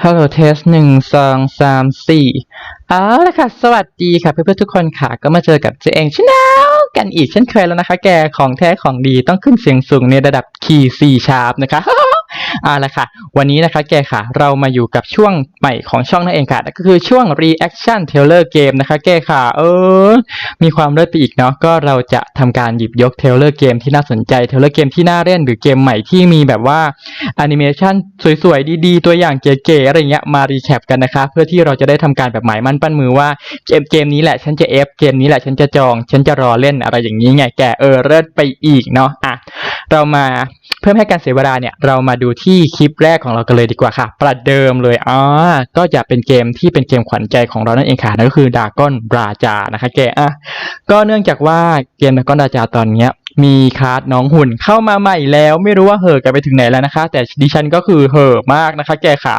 ฮัลโหลเทสหนึ่งสองสามสี่เอาละค่ะ สวัสดีค่ะเพื่อนๆทุกคนค่ะ ก็มาเจอกับเจเองชแนลกันอีกเช่นเคยแล้วนะคะ แกของแท้ของดีต้องขึ้นเสียงสูงในระดับคีย์ C sharp นะคะ เอาละค่ะ วันนี้นะคะแกค่ะ เรามาอยู่กับช่วงใหม่ของช่องนั่นเองค่ะก็คือช่วง reaction trailer game นะคะ แกค่ะ เออ มีความเลิศไปอีกเนาะก็เราจะทำการหยิบยกเทเลอร์เกมที่น่าสนใจเทเลอร์เกมที่น่าเล่นหรือเกมใหม่ที่มีแบบว่าแอนิเมชันสวยๆ ดีๆ ตัวอย่างเก๋ๆอะไรเงี้ยมารีแคปกันนะคะ เพื่อที่เราจะได้ทำการแบบหมายมั่นปั้นมือว่าเกมเกมนี้แหละฉันจะเอฟเกมนี้แหละฉันจะจอง ฉันจะรอเล่นอะไรอย่างนี้ไงแกเออเลิศไปอีกเนาะอะเรามาเพื่อไม่ให้การเสียเวลาเนี่ยเรามาดูที่คลิปแรกของเรากันเลยดีกว่าค่ะ ประเดิมเลยอ๋อก็จะเป็นเกมที่เป็นเกมขวัญใจของเรานั่นเองค่ะนั่นก็คือดาก้อนราจานะคะแกอะก็เนื่องจากว่าเกมดาก้อนดาจาตอนเนี้ยมีคาร์ดน้องหุ่นเข้ามาใหม่แล้ว ไม่รู้ว่าเห่อกันไปถึงไหนแล้วนะคะ แต่ดิฉันก็คือเหอมากนะคะ แกขา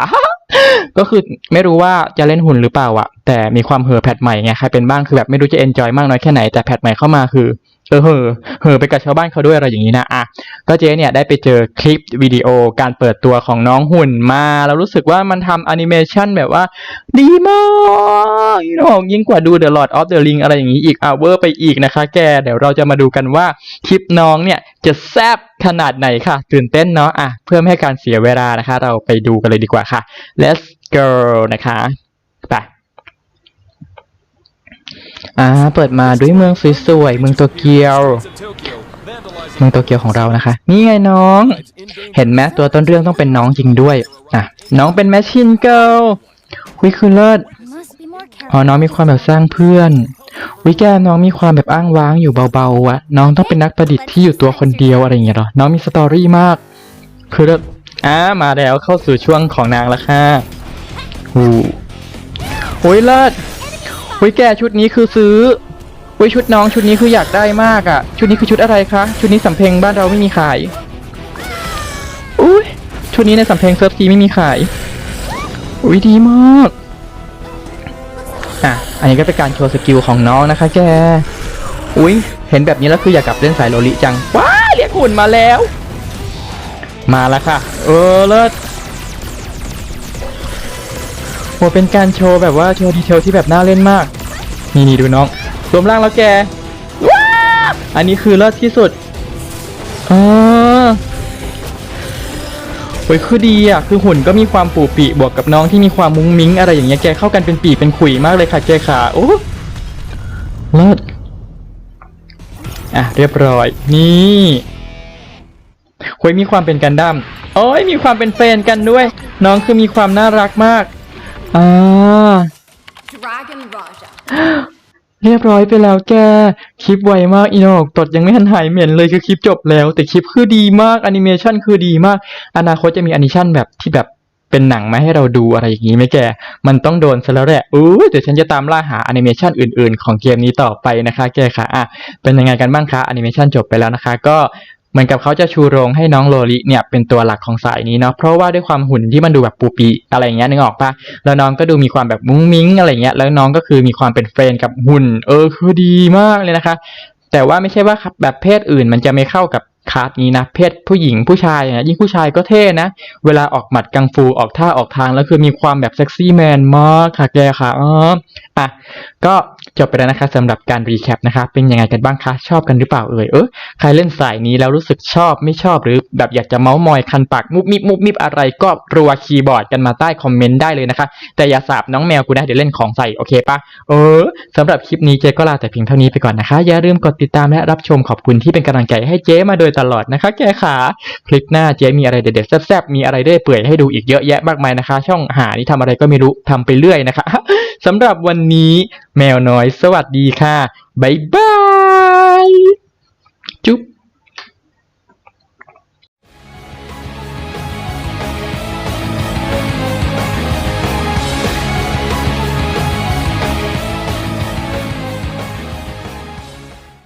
ก็คือไม่รู้ว่าจะเล่นหุ่นหรือเปล่าอะแต่มีความเหอแพทใหม่ไงใครเป็นบ้างคือแบบไม่รู้จะเอนจอยมากน้อยแค่ไหนแต่แพทใหม่เข้ามาคือ เออเหอะเหอะไปกับชาวบ้านเขาด้วยอะไรอย่างนี้นะอะก็เจ๊เนี่ยได้ไปเจอคลิปวิดีโอการเปิดตัวของน้องหุ่นมาแล้วรู้สึกว่ามันทำแอนิเมชันแบบว่า ดีมากน้องยิ่งกว่าดู The Lord of the Ring อะไรอย่างนี้อีกอะเวอร์ไปอีกนะคะ แกเดี๋ยวเราจะมาดูกันว่าคลิปน้องเนี่ยจะแซบขนาดไหนค่ะ ตื่นเต้นเนาะอะเพื่อไม่ให้การเสียเวลานะคะ เราไปดูกันเลยดีกว่าค่ะ let's go นะคะไป อ่าเปิดมาด้วยเมืองสวยๆเมืองโตเกียว เมืองโตเกียวของเรานะคะ นี่ไงน้อง เห็นไหมตัวต้นเรื่องต้องเป็นน้องจริงด้วยอะน้องเป็นแมชชีนเกิลคุยคือเลิศอ๋อน้องมีความแบบสร้างเพื่อน วิแกน้องมีความแบบอ้างว้างอยู่เบาๆอะน้องต้องเป็นนักประดิษฐ์ที่อยู่ตัวคนเดียวอะไรอย่างเงี้ยหรอ น้องมีสตอรี่มาก คือแบบอ่ามาแล้วเข้าสู่ช่วงของนางล้วค่ะหูโอ้ยเลิศ วิแกชุดนี้คือซื้อวิชุดน้องชุดนี้คืออยากได้มากอะชุดนี้คือชุดอะไรคะ ชุดนี้สำเพ็งบ้านเราไม่มีขายอุ้ยชุดนี้ในสำเพ็งเซิร์ฟซีไม่มีขาย อุ้ยดีมาก อะ อันนี้ก็เป็นการโชว์สกิลของน้องนะคะแก อุ้ยเห็นแบบนี้แล้วคืออยากกลับเล่นสายโลลิจัง ว้าเรียกหุ่นมาแล้ว มาแล้วค่ะ เออเลิศ หเป็นการโชว์แบบว่าโชว์ดีเทลที่แบบน่าเล่นมาก นี่นี่ดูน้องรวมร่างแล้วแก อันนี้คือเลิศที่สุดอ่าโอ้ยคือดีอะ คือหุ่นก็มีความปูปีบวกกับน้องที่มีความมุ้งมิ้งอะไรอย่างเงี้ยแกเข้ากันเป็นปีเป็นขุยมากเลยค่ะแกขาโอ้เลิศอะเรียบร้อย นี่โอ้ยมีความเป็นกันดั้มโอ้ยมีความเป็นแฟนกันด้วย น้องคือมีความน่ารักมาก อ่า Dragon Raja. เรียบร้อยไปแล้วแก คลิปไวมากอีโนกตดยังไม่ทันหายเหม็นเลยคือคลิปจบแล้ว แต่คลิปคือดีมากแอนิเมชันคือดีมาก อนาคตจะมีแอนิเมชันแบบที่แบบเป็นหนังมาให้เราดูอะไรอย่างนี้ไหมแก มันต้องโดนซะแล้วแหละอู้เดี๋ยวฉันจะตามล่าหาแอนิเมชันอื่นๆ ของเกมนี้ต่อไปนะคะ แกค่ะอะเป็นยังไงกันบ้างคะแอนิเมชันจบไปแล้วนะคะ ก็ เหมือนกับเขาจะชูโรงให้น้องโลลิเนี่ยเป็นตัวหลักของสายนี้เนาะเพราะว่าด้วยความหุ่นที่มันดูแบบปูปีอะไรอย่างเงี้ยนึกออกปะแล้วน้องก็ดูมีความแบบมุ้งมิ้งอะไรเงี้ยแล้วน้องก็คือมีความเป็นเฟรนกับหุ่น เออคือดีมากเลยนะคะ แต่ว่าไม่ใช่ว่าแบบเพศอื่นมันจะไม่เข้ากับคาร์ดนี้นะเพศผู้หญิงผู้ชายนะยิ่งผู้ชายก็เท่นะ เวลาออกหมัดกังฟูออกท่าออกทางแล้วคือมีความแบบเซ็กซี่แมนมากค่ะแกค่ะอ๋ออะก็ จบไปแล้วนะคะสำหรับการรีแคปนะคะเป็นยังไงกันบ้างคะชอบกันหรือเปล่าเอ่ยเออใครเล่นสายนี้แล้วรู้สึกชอบไม่ชอบหรือแบบอยากจะเมาส์มอยคันปากมุบมิบมุบมิบอะไรก็รัวคีย์บอร์ดกันมาใต้คอมเมนต์ได้เลยนะคะแต่อย่าสาบน้องแมวกูนะเดี๋ยวเล่นของใส่โอเคปะเออสำหรับคลิปนี้เจ๊ก็ลาแต่เพียงเท่านี้ไปก่อนนะคะ อย่าลืมกดติดตามและรับชมขอบคุณที่เป็นกำลังใจให้เจ๊มาโดยตลอดนะคะ แกขาคลิปหน้าเจ๊มีอะไรเด็ดๆแซ่บๆมีอะไรได้เปื่อยให้ดูอีกเยอะแยะมากมายนะคะ ช่องหานี่ทำอะไรก็ไม่รู้ทำไปเรื่อยนะคะสำหรับวันนี้ แมวน้อย สวัสดีค่ะ บ๊ายบาย จุ๊บ